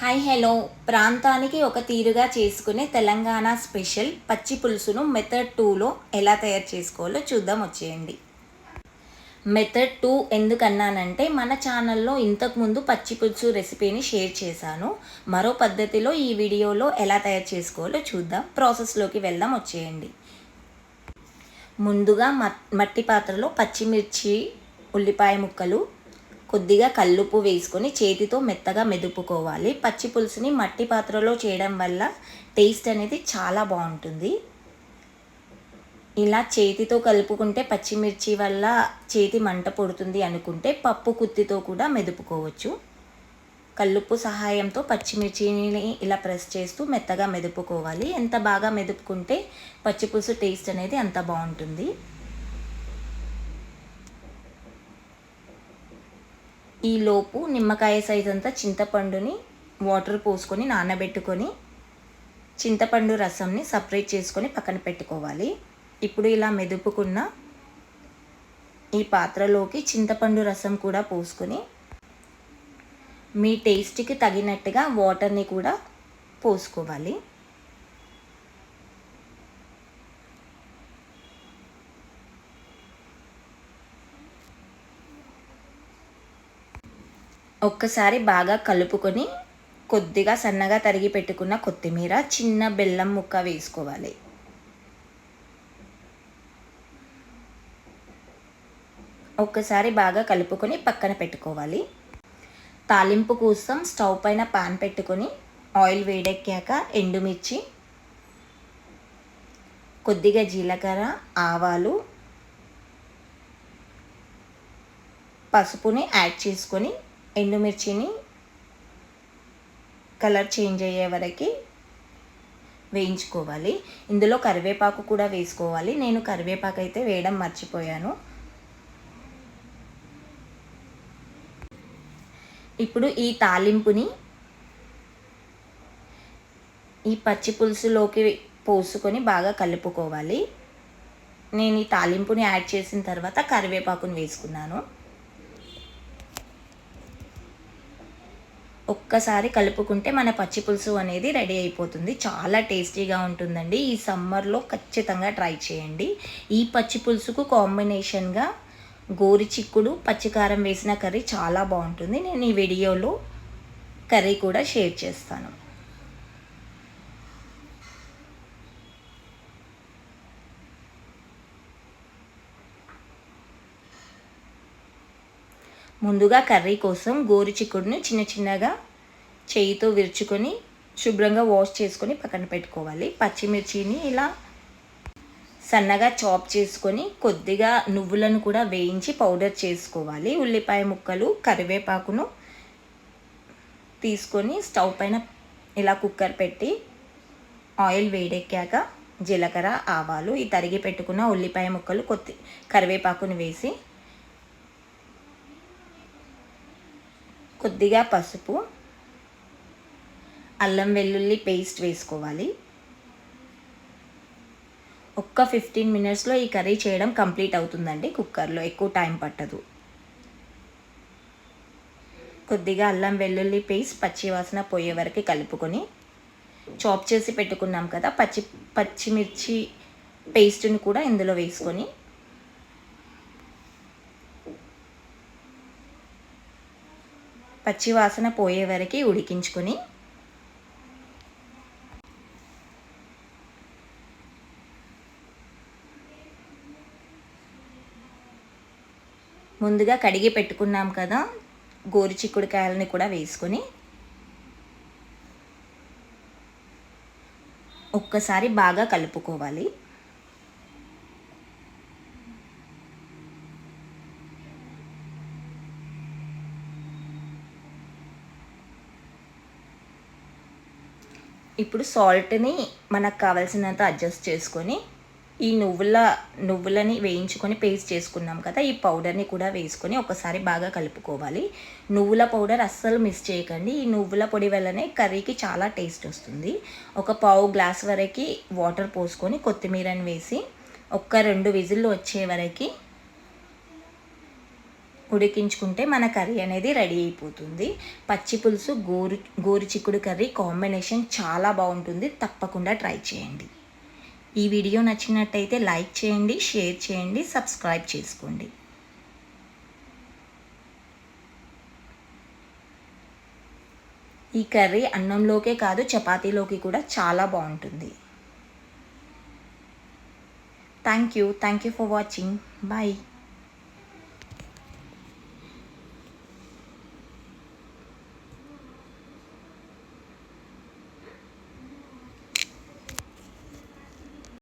Hi hello. ప్రాంతానికి ఒక తీరుగా చేసుకునే తెలంగాణ స్పెషల్ పచ్చి పులుసును మెథడ్ టూలో ఎలా తయారు చేసుకోవాలో చూద్దాం వచ్చేయండి. మెథడ్ టూ ఎందుకన్నానంటే మన ఛానల్లో ఇంతకుముందు పచ్చి పులుసు రెసిపీని షేర్ చేశాను. మరో పద్ధతిలో ఈ వీడియోలో ఎలా తయారు చేసుకోవాలో చూద్దాం. ప్రాసెస్లోకి వెళ్దాం వచ్చేయండి. ముందుగా మట్టి పాత్రలో పచ్చిమిర్చి ఉల్లిపాయ ముక్కలు కొద్దిగా కల్లుప్పు వేసుకొని చేతితో మెత్తగా మెదుపుకోవాలి. పచ్చి పులుసుని మట్టి పాత్రలో చేయడం వల్ల టేస్ట్ అనేది చాలా బాగుంటుంది. ఇలా చేతితో కలుపుకుంటే పచ్చిమిర్చి వల్ల చేతి మంట పొడుతుంది అనుకుంటే పప్పు కుత్తితో కూడా మెదుపుకోవచ్చు. కల్లుప్పు సహాయంతో పచ్చిమిర్చిని ఇలా ప్రెస్ చేస్తూ మెత్తగా మెదుపుకోవాలి. ఎంత బాగా మెదుపుకుంటే పచ్చిపులుసు టేస్ట్ అనేది అంత బాగుంటుంది. ఈ లోపు నిమ్మకాయ సైజ్ అంతా చింతపండుని వాటర్ పోసుకొని నానబెట్టుకొని చింతపండు రసంని సపరేట్ చేసుకొని పక్కన పెట్టుకోవాలి. ఇప్పుడు ఇలా మెదుపుకున్న ఈ పాత్రలోకి చింతపండు రసం కూడా పోసుకొని మీ టేస్ట్కి తగినట్టుగా వాటర్ని కూడా పోసుకోవాలి. ఒక్కసారి బాగా కలుపుకొని కొద్దిగా సన్నగా తరిగి పెట్టుకున్న కొత్తిమీర చిన్న బెల్లం ముక్క వేసుకోవాలి. ఒక్కసారి బాగా కలుపుకొని పక్కన పెట్టుకోవాలి. తాలింపు కోసం స్టవ్ పైన పాన్ పెట్టుకొని ఆయిల్ వేడెక్కాక ఎండుమిర్చి కొద్దిగా జీలకర్ర ఆవాలు పసుపుని యాడ్ చేసుకొని ఎండుమిర్చిని కలర్ చేంజ్ అయ్యే వరకు వేయించుకోవాలి. ఇందులో కరివేపాకు కూడా వేసుకోవాలి. నేను కరివేపాకు అయితే వేయడం మర్చిపోయాను. ఇప్పుడు ఈ తాలింపుని ఈ పచ్చి పులుసులోకి పోసుకొని బాగా కలుపుకోవాలి. నేను ఈ తాలింపుని యాడ్ చేసిన తర్వాత కరివేపాకుని వేసుకున్నాను. ఒక్కసారి కలుపుకుంటే మన పచ్చి పులుసు అనేది రెడీ అయిపోతుంది. చాలా టేస్టీగా ఉంటుందండి. ఈ సమ్మర్లో ఖచ్చితంగా ట్రై చేయండి. ఈ పచ్చి పులుసుకు కాంబినేషన్గా గోరి చిక్కుడు పచ్చికారం వేసిన కర్రీ చాలా బాగుంటుంది. నేను ఈ వీడియోలో కర్రీ కూడా షేర్ చేస్తాను. ముందుగా కర్రీ కోసం గోరు చిక్కుడుని చిన్న చిన్నగా చేయితో విరుచుకొని శుభ్రంగా వాష్ చేసుకొని పక్కన పెట్టుకోవాలి. పచ్చిమిర్చిని ఇలా సన్నగా చాప్ చేసుకొని కొద్దిగా నువ్వులను కూడా వేయించి పౌడర్ చేసుకోవాలి. ఉల్లిపాయ ముక్కలు కరివేపాకును తీసుకొని స్టవ్ పైన ఇలా కుక్కర్ పెట్టి ఆయిల్ వేడెక్కాక జీలకర్ర ఆవాలు ఈ తరిగి పెట్టుకున్న ఉల్లిపాయ ముక్కలు కొద్ది కరివేపాకును వేసి కొద్దిగా పసుపు అల్లం వెల్లుల్లి పేస్ట్ వేసుకోవాలి. ఒక్క ఫిఫ్టీన్ మినిట్స్లో ఈ కర్రీ చేయడం కంప్లీట్ అవుతుందండి కుక్కర్లో ఎక్కువ టైం పట్టదు. కొద్దిగా అల్లం వెల్లుల్లి పేస్ట్ పచ్చివాసన పోయే వరకు కలుపుకొని చాప్ చేసి పెట్టుకున్నాం కదా పచ్చి పచ్చిమిర్చి పేస్ట్ని కూడా ఇందులో వేసుకొని పచ్చివాసన పోయే వరకు ఉడికించుకొని ముందుగా కడిగి పెట్టుకున్నాం కదా గోరు చిక్కుడుకాయలని కూడా వేసుకొని ఒక్కసారి బాగా కలుపుకోవాలి. ఇప్పుడు సాల్ట్ని మనకు కావాల్సినంత అడ్జస్ట్ చేసుకొని ఈ నువ్వుల నువ్వులని వేయించుకొని పేస్ట్ చేసుకున్నాం కదా ఈ పౌడర్ని కూడా వేసుకొని ఒకసారి బాగా కలుపుకోవాలి. నువ్వుల పౌడర్ అస్సలు మిస్ చేయకండి. ఈ నువ్వుల పొడి వల్లనే కర్రీకి చాలా టేస్ట్ వస్తుంది. ఒక పావు గ్లాస్ వరకు వాటర్ పోసుకొని కొత్తిమీరని వేసి ఒక్క రెండు విజిల్లు వచ్చే వరకు ఉడికించుకుంటే మన కర్రీ అనేది రెడీ అయిపోతుంది. పచ్చి పులుసు గోరు గోరు చిక్కుడు కర్రీ కాంబినేషన్ చాలా బాగుంటుంది. తప్పకుండా ట్రై చేయండి. ఈ వీడియో నచ్చినట్టయితే లైక్ చేయండి షేర్ చేయండి సబ్స్క్రైబ్ చేసుకోండి. ఈ కర్రీ అన్నంలోకే కాదు చపాతీలోకి కూడా చాలా బాగుంటుంది. Thank you thank you for watching bye